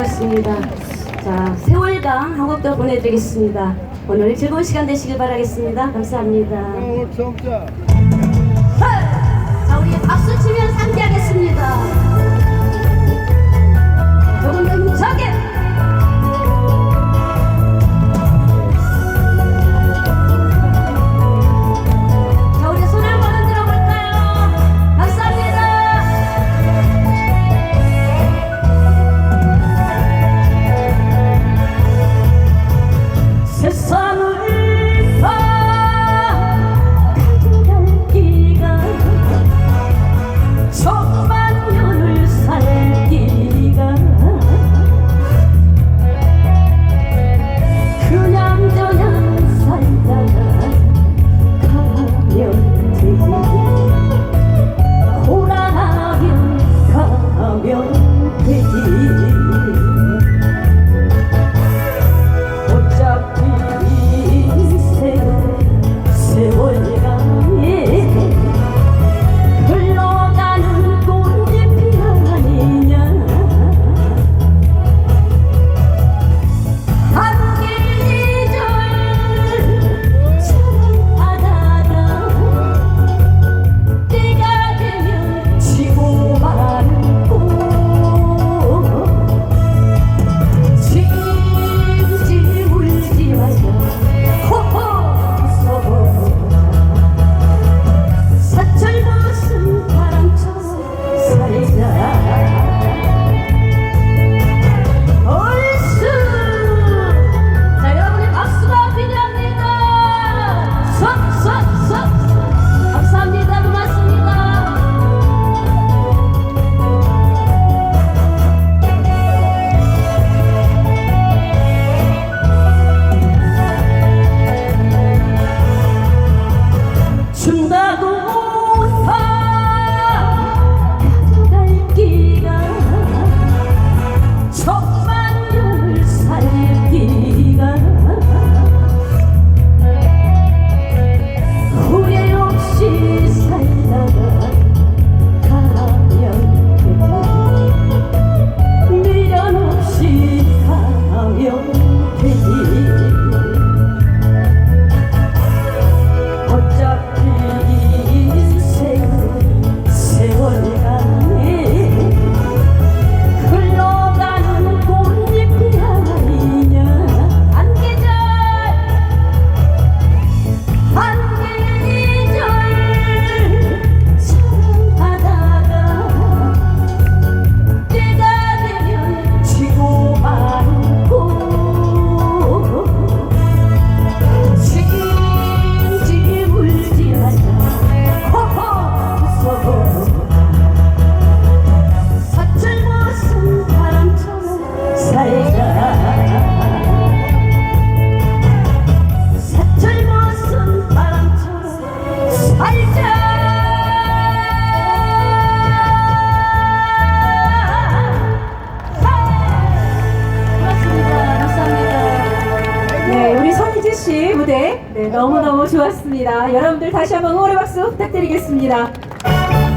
고맙습니다. 자, 세월강 한곡더 보내드리겠습니다. 오늘 즐거운 시간 되시길 바라겠습니다. 감사합니다. 어, 네, 너무너무 좋았습니다. 여러분들 다시 한번 오래 박수 부탁드리겠습니다.